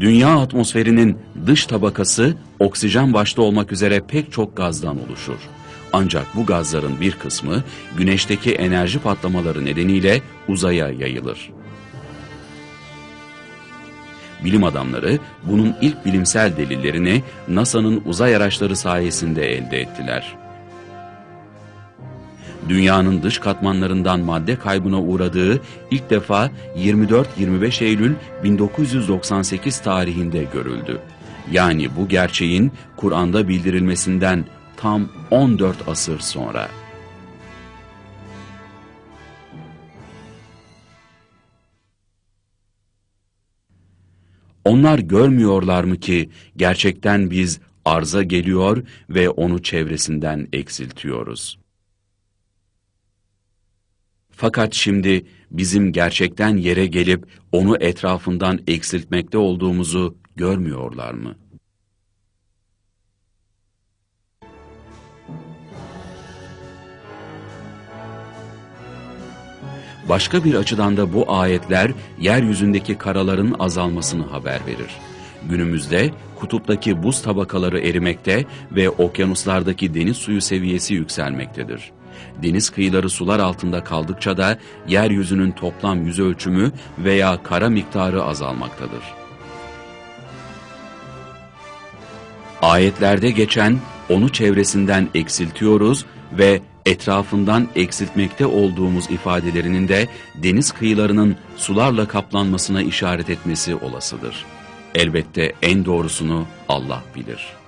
Dünya atmosferinin dış tabakası oksijen başta olmak üzere pek çok gazdan oluşur. Ancak bu gazların bir kısmı güneşteki enerji patlamaları nedeniyle uzaya yayılır. Bilim adamları bunun ilk bilimsel delillerini NASA'nın uzay araçları sayesinde elde ettiler. Dünyanın dış katmanlarından madde kaybına uğradığı ilk defa 24-25 Eylül 1998 tarihinde görüldü. Yani bu gerçeğin Kur'an'da bildirilmesinden tam 14 asır sonra. Onlar görmüyorlar mı ki gerçekten biz arza geliyor ve onu çevresinden eksiltiyoruz. Fakat şimdi bizim gerçekten yere gelip onu etrafından eksiltmekte olduğumuzu görmüyorlar mı? Başka bir açıdan da bu ayetler yeryüzündeki karaların azalmasını haber verir. Günümüzde kutuptaki buz tabakaları erimekte ve okyanuslardaki deniz suyu seviyesi yükselmektedir. Deniz kıyıları sular altında kaldıkça da yeryüzünün toplam yüz ölçümü veya kara miktarı azalmaktadır. Ayetlerde geçen onu çevresinden eksiltiyoruz ve etrafından eksiltmekte olduğumuz ifadelerinin de deniz kıyılarının sularla kaplanmasına işaret etmesi olasıdır. Elbette en doğrusunu Allah bilir.''